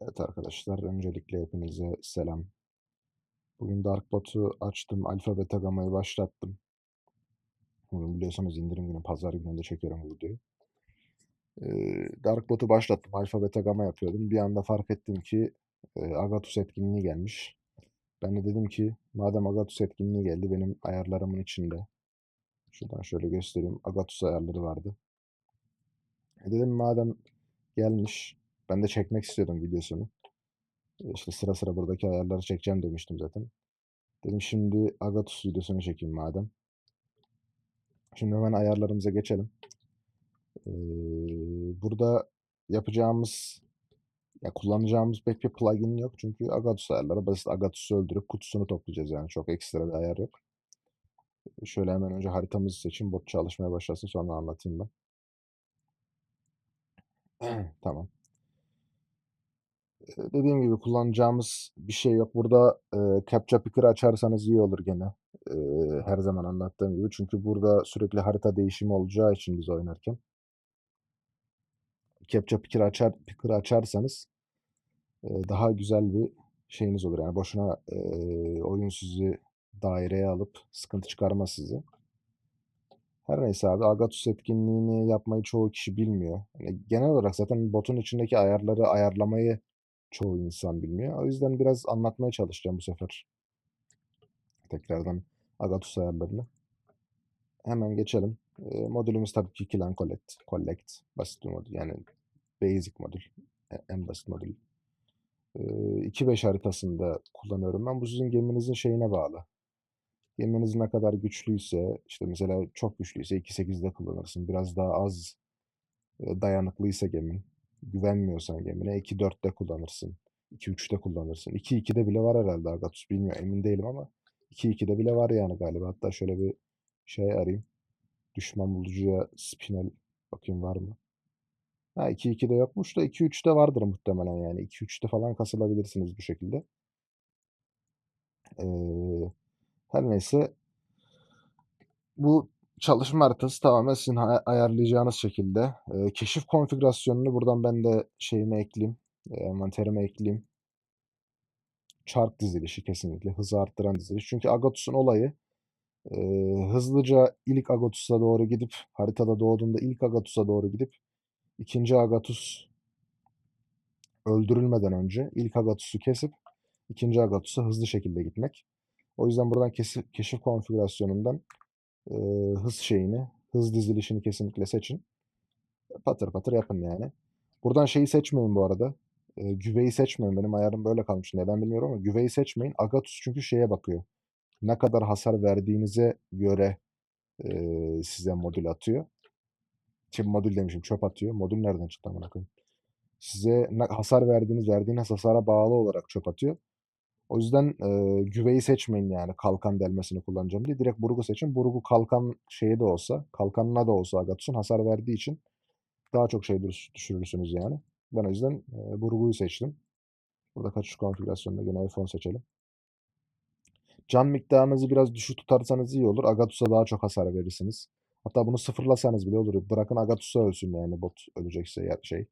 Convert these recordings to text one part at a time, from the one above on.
Evet arkadaşlar, öncelikle hepinize selam. Bugün Darkbot'u açtım, alfa beta gamayı başlattım. Bugün biliyorsunuz indirim günü, pazar gününde çekiyorum bu videoyu. Ee, Darkbot'u başlattım, alfa beta gama yapıyordum. Bir anda fark ettim ki e, Agatus etkinliği gelmiş. Ben de dedim ki madem Agatus etkinliği geldi benim ayarlarımın içinde. Şuradan şöyle göstereyim. Agatus ayarları vardı. E dedim madem gelmiş, ben de çekmek istiyordum videosunu. İşte sıra sıra buradaki ayarları çekeceğim demiştim zaten. Dedim şimdi Agatus videosunu çekeyim madem. Şimdi hemen ayarlarımıza geçelim. Ee, burada yapacağımız, ya kullanacağımız pek bir plugin yok. Çünkü Agatus ayarları basit. Agatus'u öldürüp kutusunu toplayacağız yani. Çok ekstra bir ayar yok. Şöyle hemen önce haritamızı seçin. Bot çalışmaya başlasın. Sonra anlatayım ben. Tamam. Dediğim gibi kullanacağımız bir şey yok. Burada e, Captcha Picker'ı açarsanız iyi olur gene. E, her zaman anlattığım gibi. Çünkü burada sürekli harita değişimi olacağı için biz oynarken. Captcha Picker açar, Picker'ı açarsanız e, daha güzel bir şeyiniz olur. Yani boşuna e, oyun sizi daireye alıp sıkıntı çıkarmaz sizi. Her neyse abi Agatus etkinliğini yapmayı çoğu kişi bilmiyor. Yani genel olarak zaten botun içindeki ayarları ayarlamayı çoğu insan bilmiyor. O yüzden biraz anlatmaya çalışacağım bu sefer. Tekrardan Agatus ayarlarını. Hemen geçelim. E, modülümüz tabii ki Kill and Collect. Collect. Basit bir modül. Yani basic modül. E- En basit modül. E, 2.5 haritasında kullanıyorum ben. Bu sizin geminizin şeyine bağlı. Geminiz ne kadar güçlüyse, işte mesela çok güçlüyse 2.8'de kullanırsın. Biraz daha az dayanıklıysa gemin, güvenmiyorsan gemine 2.4'te kullanırsın. 2.3'te kullanırsın. 2.2'de bile var herhalde Agatus. Bilmiyorum emin değilim ama 2.2'de bile var yani galiba. Hatta şöyle bir şey arayayım. Düşman bulucuya spinel bakayım var mı? Ha 2.2'de yokmuş da 2.3'te vardır muhtemelen yani. 2.3'te falan kasılabilirsiniz bu şekilde. Ee, her neyse bu çalışma haritası tamamen sizin ayarlayacağınız şekilde. Ee, keşif konfigürasyonunu buradan ben de şeyime ekleyeyim. E, envanterime ekleyeyim. Çark dizilişi kesinlikle. Hızı arttıran diziliş. Çünkü Agatus'un olayı e, hızlıca ilk Agatus'a doğru gidip haritada doğduğunda ilk Agatus'a doğru gidip ikinci Agatus öldürülmeden önce ilk Agatus'u kesip ikinci Agatus'a hızlı şekilde gitmek. O yüzden buradan keşif, keşif konfigürasyonundan e, hız şeyini, hız dizilişini kesinlikle seçin. Patır patır yapın yani. Buradan şeyi seçmeyin bu arada. E, güveyi seçmeyin. Benim ayarım böyle kalmış. Neden bilmiyorum ama güveyi seçmeyin. Agatus çünkü şeye bakıyor. Ne kadar hasar verdiğinize göre e, size modül atıyor. Şimdi modül demişim çöp atıyor. Modül nereden çıktı amına koyayım? Size hasar verdiğiniz, verdiğiniz hasara bağlı olarak çöp atıyor. O yüzden e, güveyi seçmeyin yani kalkan delmesini kullanacağım diye. Direkt burgu seçin. Burgu kalkan şeyi de olsa, kalkanına da olsa Agatus'un hasar verdiği için daha çok şey düş- düşürürsünüz yani. Ben o yüzden e, burguyu seçtim. Burada kaçış konfigürasyonunda gene F10 seçelim. Can miktarınızı biraz düşük tutarsanız iyi olur. Agatus'a daha çok hasar verirsiniz. Hatta bunu sıfırlasanız bile olur. Bırakın Agatus'a ölsün yani bot ölecekse şey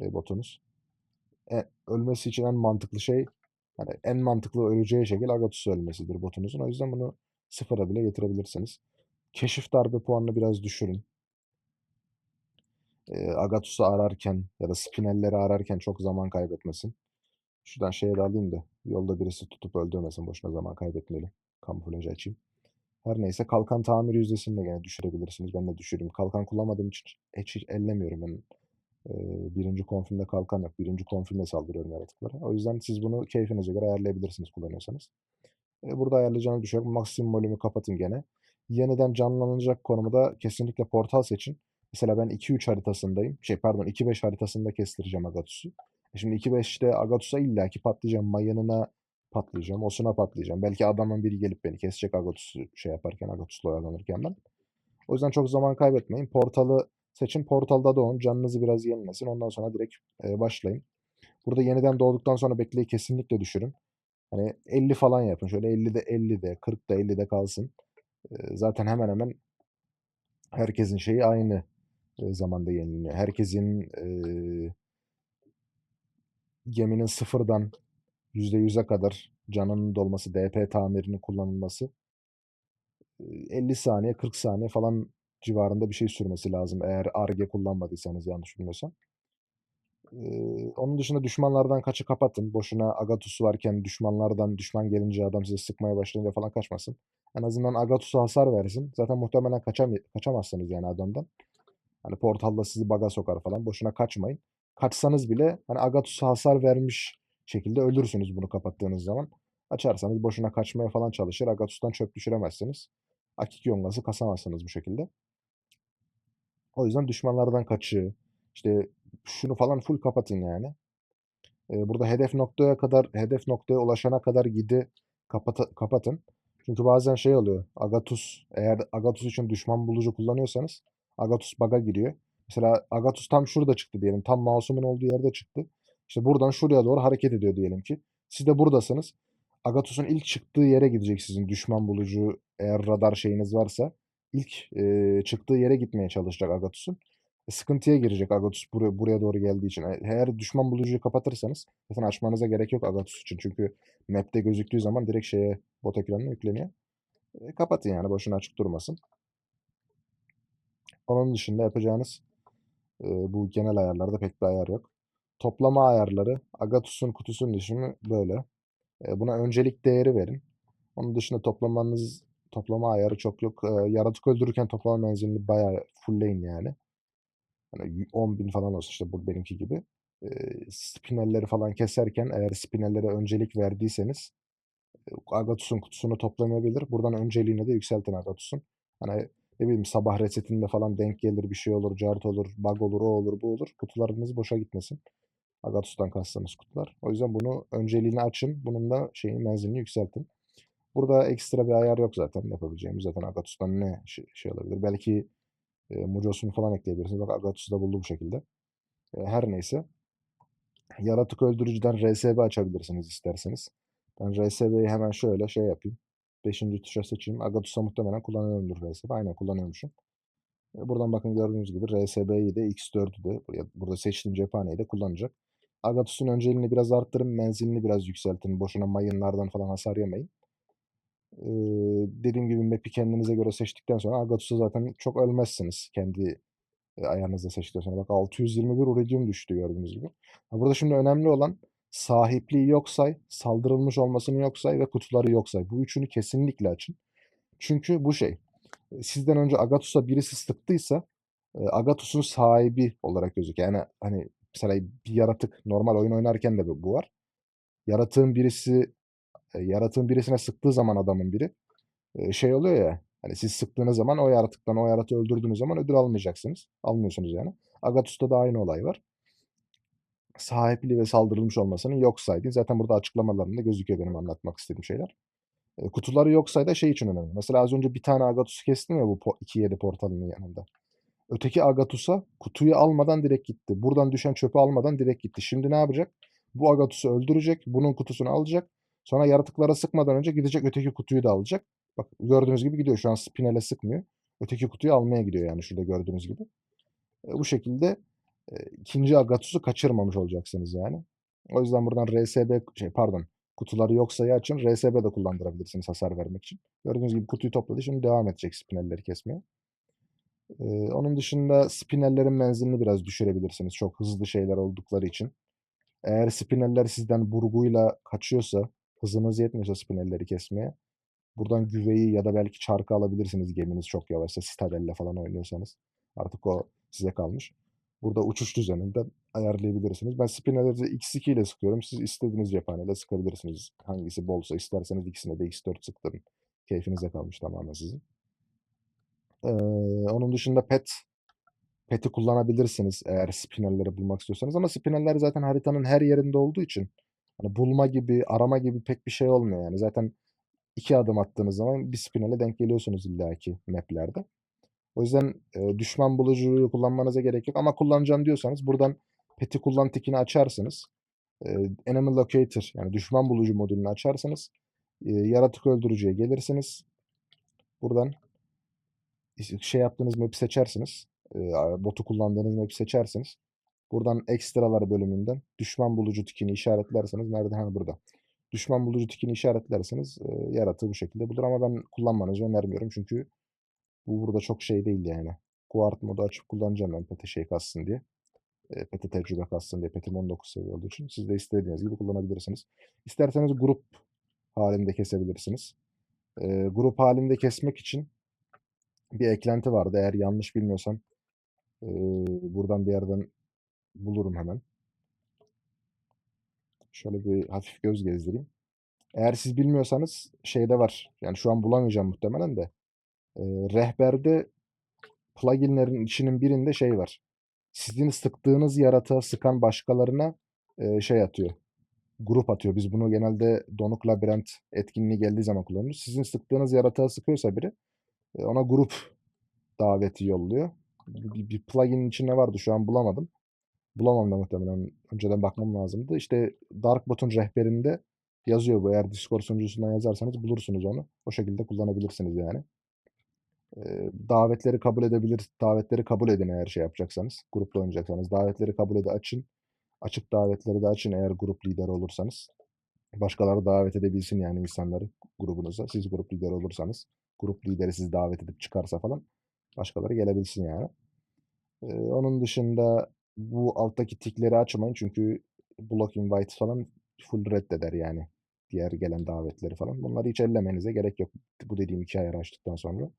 e, botunuz. E, ölmesi için en mantıklı şey hani en mantıklı öleceği şekil Agatus ölmesidir botunuzun. O yüzden bunu sıfıra bile getirebilirsiniz. Keşif darbe puanını biraz düşürün. E, Agatus'u ararken ya da spinelleri ararken çok zaman kaybetmesin. Şuradan şeye de alayım da yolda birisi tutup öldürmesin. Boşuna zaman kaybetmeyelim. Kamuflajı açayım. Her neyse kalkan tamir yüzdesini de gene düşürebilirsiniz. Ben de düşüreyim. Kalkan kullanmadığım için hiç, hiç ellemiyorum ben. Birinci konfirmde kalkan yok. Birinci konfirmde saldırıyorum yaratıklara. O yüzden siz bunu keyfinize göre ayarlayabilirsiniz kullanıyorsanız. Burada ayarlayacağınız bir şey yok. Maksimum volümü kapatın gene. Yeniden canlanacak konumu kesinlikle portal seçin. Mesela ben 2-3 haritasındayım. Şey pardon 2-5 haritasında kestireceğim Agatus'u. E Şimdi 2-5'te Agatus'a illaki patlayacağım. Mayınına patlayacağım. Osuna patlayacağım. Belki adamın biri gelip beni kesecek Agatus'u şey yaparken, Agatus'la oyalanırken ben. O yüzden çok zaman kaybetmeyin. Portalı seçin. Portalda doğun. Canınızı biraz yenilesin. Ondan sonra direkt e, başlayın. Burada yeniden doğduktan sonra bekleyi kesinlikle düşürün. Hani 50 falan yapın. Şöyle 50'de 50'de, 40'da 50'de kalsın. E, zaten hemen hemen herkesin şeyi aynı e, zamanda yenileniyor. Herkesin e, geminin sıfırdan %100'e kadar canının dolması, DP tamirinin kullanılması e, 50 saniye, 40 saniye falan civarında bir şey sürmesi lazım. Eğer ARGE kullanmadıysanız yanlış bilmiyorsam. Ee, onun dışında düşmanlardan kaçı kapatın. Boşuna Agatus varken düşmanlardan düşman gelince adam sizi sıkmaya başlayınca falan kaçmasın. En azından Agatus'a hasar versin. Zaten muhtemelen kaçam kaçamazsınız yani adamdan. Hani portalda sizi baga sokar falan. Boşuna kaçmayın. Kaçsanız bile hani Agatus'a hasar vermiş şekilde ölürsünüz bunu kapattığınız zaman. Açarsanız boşuna kaçmaya falan çalışır. Agatus'tan çöp düşüremezsiniz. Akik yongası kasamazsınız bu şekilde. O yüzden düşmanlardan kaçı, işte şunu falan full kapatın yani. Ee, burada hedef noktaya kadar, hedef noktaya ulaşana kadar gidi kapata, kapatın. Çünkü bazen şey oluyor. Agatus, eğer Agatus için düşman bulucu kullanıyorsanız Agatus bug'a giriyor. Mesela Agatus tam şurada çıktı diyelim. Tam masumun olduğu yerde çıktı. İşte buradan şuraya doğru hareket ediyor diyelim ki. Siz de buradasınız. Agatus'un ilk çıktığı yere gidecek sizin düşman bulucu eğer radar şeyiniz varsa. İlk e, çıktığı yere gitmeye çalışacak Agatus'un. E, sıkıntıya girecek Agatus buraya, buraya doğru geldiği için. E, Eğer düşman bulucuyu kapatırsanız zaten açmanıza gerek yok Agatus için. Çünkü map'te gözüktüğü zaman direkt şeye bot ekranına yükleniyor. E, kapatın yani boşuna açık durmasın. Onun dışında yapacağınız e, bu genel ayarlarda pek bir ayar yok. Toplama ayarları Agatus'un kutusunun işimi böyle. E, buna öncelik değeri verin. Onun dışında toplamanız toplama ayarı çok yok. E, yaratık öldürürken toplama menzilini bayağı fullleyin yani. Hani 10 bin falan olsun işte bu benimki gibi. E, spinelleri falan keserken eğer spinellere öncelik verdiyseniz Agatus'un kutusunu toplamayabilir. Buradan önceliğini de yükseltin Agatus'un. Hani ne bileyim sabah resetinde falan denk gelir bir şey olur, cart olur, bug olur, o olur, bu olur. Kutularınız boşa gitmesin. Agatus'tan kastığımız kutular. O yüzden bunu önceliğini açın. Bunun da şeyin menzilini yükseltin. Burada ekstra bir ayar yok zaten yapabileceğimiz. Zaten Agatus'tan ne şey, şey olabilir? Belki e, Mujos'unu falan ekleyebilirsiniz. Bak Agatus'u da buldu bu şekilde. E, her neyse. Yaratık öldürücüden RSB açabilirsiniz isterseniz. Ben RSB'yi hemen şöyle şey yapayım. Beşinci tuşa seçeyim. Agatus'a muhtemelen kullanıyorumdur RSB. Aynen kullanıyormuşum. E, buradan bakın gördüğünüz gibi RSB'yi de X4'ü de burada seçtiğim cephaneyi de kullanacak. Agatus'un önceliğini biraz arttırın. Menzilini biraz yükseltin. Boşuna mayınlardan falan hasar yemeyin. Dediğim gibi map'i kendinize göre seçtikten sonra Agatus'a zaten çok ölmezsiniz. Kendi e, ayarınızda seçtikten sonra. Bak 621 uridium düştü gördüğünüz gibi. Burada şimdi önemli olan sahipliği yok say, saldırılmış olmasını yok say ve kutuları yok say. Bu üçünü kesinlikle açın. Çünkü bu şey, sizden önce Agatus'a birisi sıktıysa e, Agatus'un sahibi olarak gözüküyor. Yani hani mesela bir yaratık normal oyun oynarken de bu var. Yaratığın birisi e, yaratığın birisine sıktığı zaman adamın biri e, şey oluyor ya hani siz sıktığınız zaman o yaratıktan o yaratığı öldürdüğünüz zaman ödül almayacaksınız. Almıyorsunuz yani. Agatus'ta da aynı olay var. Sahipliği ve saldırılmış olmasının yok saydı. Zaten burada açıklamalarında gözüküyor benim anlatmak istediğim şeyler. E, kutuları yok saydı şey için önemli. Mesela az önce bir tane Agatus'u kestim ya bu 2-7 portalının yanında. Öteki Agatus'a kutuyu almadan direkt gitti. Buradan düşen çöpü almadan direkt gitti. Şimdi ne yapacak? Bu Agatus'u öldürecek. Bunun kutusunu alacak. Sonra yaratıklara sıkmadan önce gidecek öteki kutuyu da alacak. Bak gördüğünüz gibi gidiyor. Şu an spinele sıkmıyor. Öteki kutuyu almaya gidiyor yani şurada gördüğünüz gibi. E, bu şekilde e, ikinci Agatus'u kaçırmamış olacaksınız yani. O yüzden buradan RSB şey pardon kutuları yoksa ya açın RSB de kullandırabilirsiniz hasar vermek için. Gördüğünüz gibi kutuyu topladı. Şimdi devam edecek spinelleri kesmeye. Ee, onun dışında spinellerin menzilini biraz düşürebilirsiniz. Çok hızlı şeyler oldukları için. Eğer spineller sizden burguyla kaçıyorsa, hızınız yetmiyorsa spinelleri kesmeye, buradan güveyi ya da belki çarkı alabilirsiniz geminiz çok yavaşsa, Citadel'le falan oynuyorsanız. Artık o size kalmış. Burada uçuş düzeninden ayarlayabilirsiniz. Ben spinelleri X2 ile sıkıyorum. Siz istediğiniz cephaneyle sıkabilirsiniz. Hangisi bolsa isterseniz ikisine de X4 sıktırın. Keyfinize kalmış tamamen sizin. Ee, onun dışında pet pet'i kullanabilirsiniz eğer spinelleri bulmak istiyorsanız ama spineller zaten haritanın her yerinde olduğu için hani bulma gibi, arama gibi pek bir şey olmuyor yani. Zaten iki adım attığınız zaman bir spinele denk geliyorsunuz illaki maplerde. O yüzden e, düşman bulucuyu kullanmanıza gerek yok ama kullanacağım diyorsanız buradan pet'i kullan tikini açarsınız. E, enemy locator yani düşman bulucu modülünü açarsanız e, yaratık öldürücüye gelirsiniz. Buradan şey yaptığınız map'i seçersiniz. E, botu kullandığınız map'i seçersiniz. Buradan ekstralar bölümünden düşman bulucu tikini işaretlerseniz nerede? Ha burada. Düşman bulucu tikini işaretlerseniz e, yaratığı bu şekilde bulur ama ben kullanmanızı önermiyorum çünkü bu burada çok şey değil yani. Guard modu açıp kullanacağım ben pete şey kassın diye. E, pete tecrübe kassın diye. Petim 19 seviye olduğu için. Siz de istediğiniz gibi kullanabilirsiniz. İsterseniz grup halinde kesebilirsiniz. E, grup halinde kesmek için bir eklenti vardı. Eğer yanlış bilmiyorsam e, buradan bir yerden bulurum hemen. Şöyle bir hafif göz gezdireyim. Eğer siz bilmiyorsanız şeyde var. Yani şu an bulamayacağım muhtemelen de. E, rehberde pluginlerin içinin birinde şey var. Sizin sıktığınız yaratığa sıkan başkalarına e, şey atıyor. Grup atıyor. Biz bunu genelde Donuk Labirent etkinliği geldiği zaman kullanıyoruz. Sizin sıktığınız yaratığa sıkıyorsa biri e, ona grup daveti yolluyor. Bir, bir plugin içinde vardı şu an bulamadım. Bulamam da muhtemelen. Önceden bakmam lazımdı. İşte Darkbot'un rehberinde yazıyor bu. Eğer Discord sunucusundan yazarsanız bulursunuz onu. O şekilde kullanabilirsiniz yani. Davetleri kabul edebilir. Davetleri kabul edin eğer şey yapacaksanız. Grupla oynayacaksanız. Davetleri kabul ede açın. Açık davetleri de açın eğer grup lideri olursanız. Başkaları davet edebilsin yani insanları grubunuza. Siz grup lideri olursanız. Grup lideri sizi davet edip çıkarsa falan. Başkaları gelebilsin yani. Ee, onun dışında bu alttaki tikleri açmayın çünkü block invite falan full reddeder yani. Diğer gelen davetleri falan. Bunları hiç ellemenize gerek yok. Bu dediğim iki ayarı açtıktan sonra.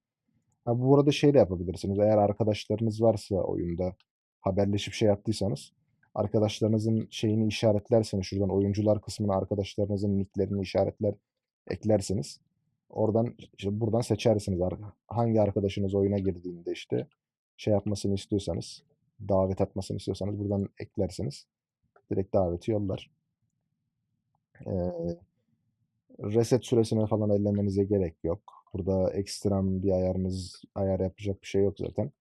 Ha, bu arada şey de yapabilirsiniz. Eğer arkadaşlarınız varsa oyunda haberleşip şey yaptıysanız arkadaşlarınızın şeyini işaretlerseniz şuradan oyuncular kısmına arkadaşlarınızın nicklerini işaretler eklersiniz. Oradan işte buradan seçersiniz hangi arkadaşınız oyuna girdiğinde işte şey yapmasını istiyorsanız davet atmasını istiyorsanız buradan eklersiniz. Direkt daveti yollar. Reset süresine falan ellemenize gerek yok. Burada ekstrem bir ayarınız ayar yapacak bir şey yok zaten.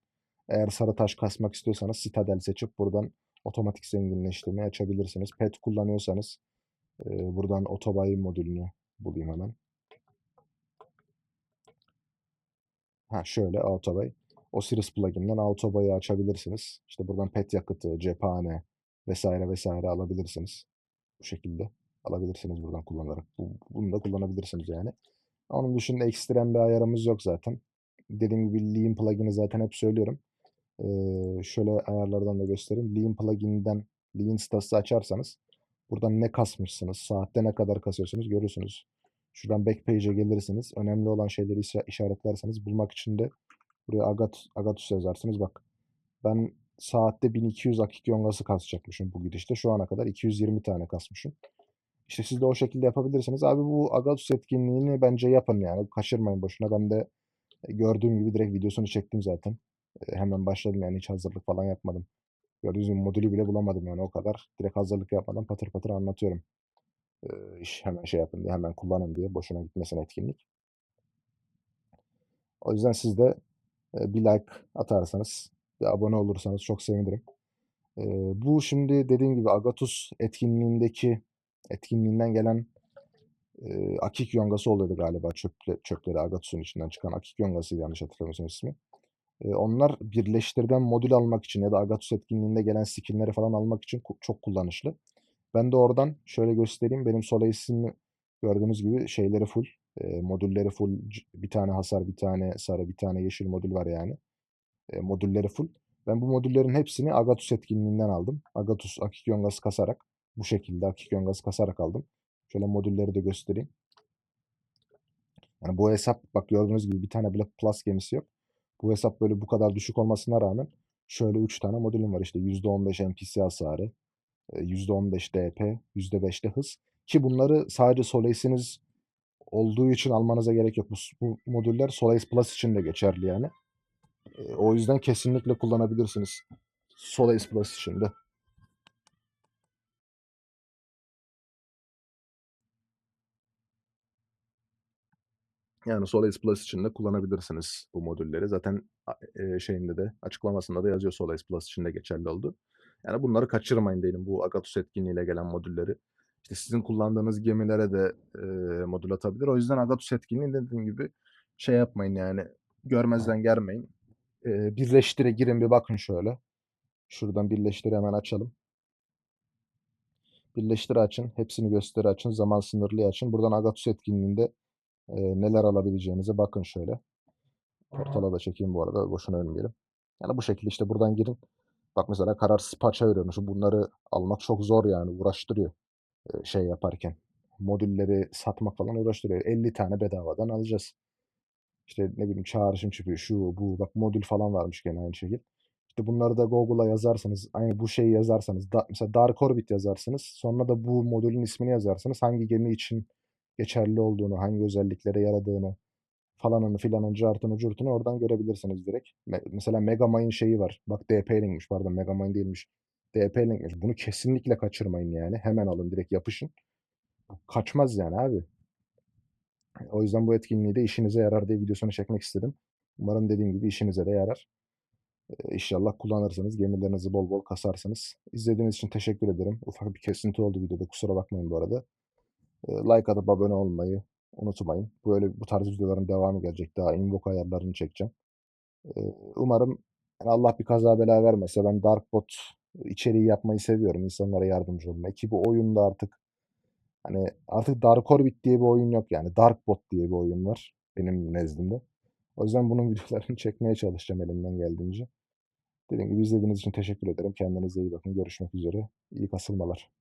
Eğer sarı taş kasmak istiyorsanız Citadel seçip buradan otomatik zenginleştirmeyi açabilirsiniz. Pet kullanıyorsanız buradan otobay modülünü bulayım hemen. Ha şöyle autobay. Osiris plugin'den autobay'ı açabilirsiniz. İşte buradan pet yakıtı, cephane vesaire vesaire alabilirsiniz. Bu şekilde alabilirsiniz buradan kullanarak. Bu- Bunu da kullanabilirsiniz yani. Onun dışında ekstrem bir ayarımız yok zaten. Dediğim gibi Lean plugin'i zaten hep söylüyorum. Ee, şöyle ayarlardan da göstereyim. Lean plugin'den Lean status'ı açarsanız buradan ne kasmışsınız, saatte ne kadar kasıyorsunuz görürsünüz. Şuradan backpage'e gelirsiniz. Önemli olan şeyleri işa- işaretlerseniz bulmak için de buraya Agat, Agatus yazarsınız. Bak ben saatte 1200 akik yongası kasacakmışım bu gidişte. Şu ana kadar 220 tane kasmışım. İşte siz de o şekilde yapabilirsiniz. Abi bu Agatus etkinliğini bence yapın yani. Kaçırmayın boşuna. Ben de e, gördüğüm gibi direkt videosunu çektim zaten. E, Hemen başladım yani hiç hazırlık falan yapmadım. Gördüğünüz gibi modülü bile bulamadım yani o kadar. Direkt hazırlık yapmadan patır patır anlatıyorum. E, iş hemen şey yapın diye, hemen kullanın diye. Boşuna gitmesin etkinlik. O yüzden siz de bir like atarsanız, bir abone olursanız çok sevinirim. Bu şimdi dediğim gibi Agatus etkinliğindeki etkinliğinden gelen e, Akik Yongası oluyordu galiba çöple, çöpleri Agatus'un içinden çıkan Akik Yongası'ydı yanlış hatırlamıyorsam ismi. E, onlar birleştirden modül almak için ya da Agatus etkinliğinde gelen skinleri falan almak için çok kullanışlı. Ben de oradan şöyle göstereyim. Benim Solace'imi gördüğünüz gibi şeyleri full. E, modülleri full. Bir tane hasar, bir tane sarı, bir tane yeşil modül var yani. E, modülleri full. Ben bu modüllerin hepsini Agatus etkinliğinden aldım. Agatus Akik Yongası kasarak. Bu şekilde Akik Yongası kasarak aldım. Şöyle modülleri de göstereyim. Yani bu hesap bak gördüğünüz gibi bir tane bile plus gemisi yok. Bu hesap böyle bu kadar düşük olmasına rağmen şöyle 3 tane modülüm var. İşte %15 NPC hasarı, e, %15 DP, %5 de hız. Ki bunları sadece Solace'iniz olduğu için almanıza gerek yok. Bu, bu modüller Solace Plus için de geçerli yani. E, O yüzden kesinlikle kullanabilirsiniz. Solace Plus için de. Yani Solace Plus için de kullanabilirsiniz bu modülleri. Zaten e, şeyinde de açıklamasında da yazıyor Solace Plus için de geçerli oldu. Yani bunları kaçırmayın diyelim bu Agatus etkinliğiyle gelen modülleri. İşte sizin kullandığınız gemilere de e, modül atabilir. O yüzden Agatus etkinliği dediğim gibi şey yapmayın yani görmezden gelmeyin. E, birleştire girin bir bakın şöyle. Şuradan birleştir hemen açalım. Birleştir açın. Hepsini gösteri açın. Zaman sınırlı açın. Buradan Agatus etkinliğinde e, neler alabileceğinize bakın şöyle. Portala da çekeyim bu arada. Boşuna ölmeyelim. Yani bu şekilde işte buradan girin. Bak mesela kararsız parça veriyormuş. Bunları almak çok zor yani. Uğraştırıyor. Şey yaparken. Modülleri satmak falan uğraştırıyor. 50 tane bedavadan alacağız. İşte ne bileyim çağrışım çıkıyor. Şu bu. Bak modül falan varmış gene aynı şekilde. İşte bunları da Google'a yazarsanız, aynı bu şeyi yazarsanız, da, mesela Dark Orbit yazarsınız. Sonra da bu modülün ismini yazarsınız. Hangi gemi için geçerli olduğunu, hangi özelliklere yaradığını falanını filanın cartını curtunu oradan görebilirsiniz direkt. Me- mesela Megamind şeyi var. Bak DP Link'miş pardon Megamind değilmiş. DP. Bunu kesinlikle kaçırmayın yani. Hemen alın direkt yapışın. Kaçmaz yani abi. O yüzden bu etkinliği de işinize yarar diye videosunu çekmek istedim. Umarım dediğim gibi işinize de yarar. İnşallah kullanırsınız. Gemilerinizi bol bol kasarsınız. İzlediğiniz için teşekkür ederim. Ufak bir kesinti oldu videoda. Kusura bakmayın bu arada. Like atıp abone olmayı unutmayın. Böyle bu tarz videoların devamı gelecek. Daha invoke ayarlarını çekeceğim. Umarım yani Allah bir kaza bela vermese ben Darkbot içeriği yapmayı seviyorum. İnsanlara yardımcı olmayı. Ki bu oyunda artık hani artık Dark Orbit diye bir oyun yok yani. Darkbot diye bir oyun var benim nezdimde. O yüzden bunun videolarını çekmeye çalışacağım elimden geldiğince. Dediğim gibi izlediğiniz için teşekkür ederim. Kendinize iyi bakın. Görüşmek üzere. İyi kasılmalar.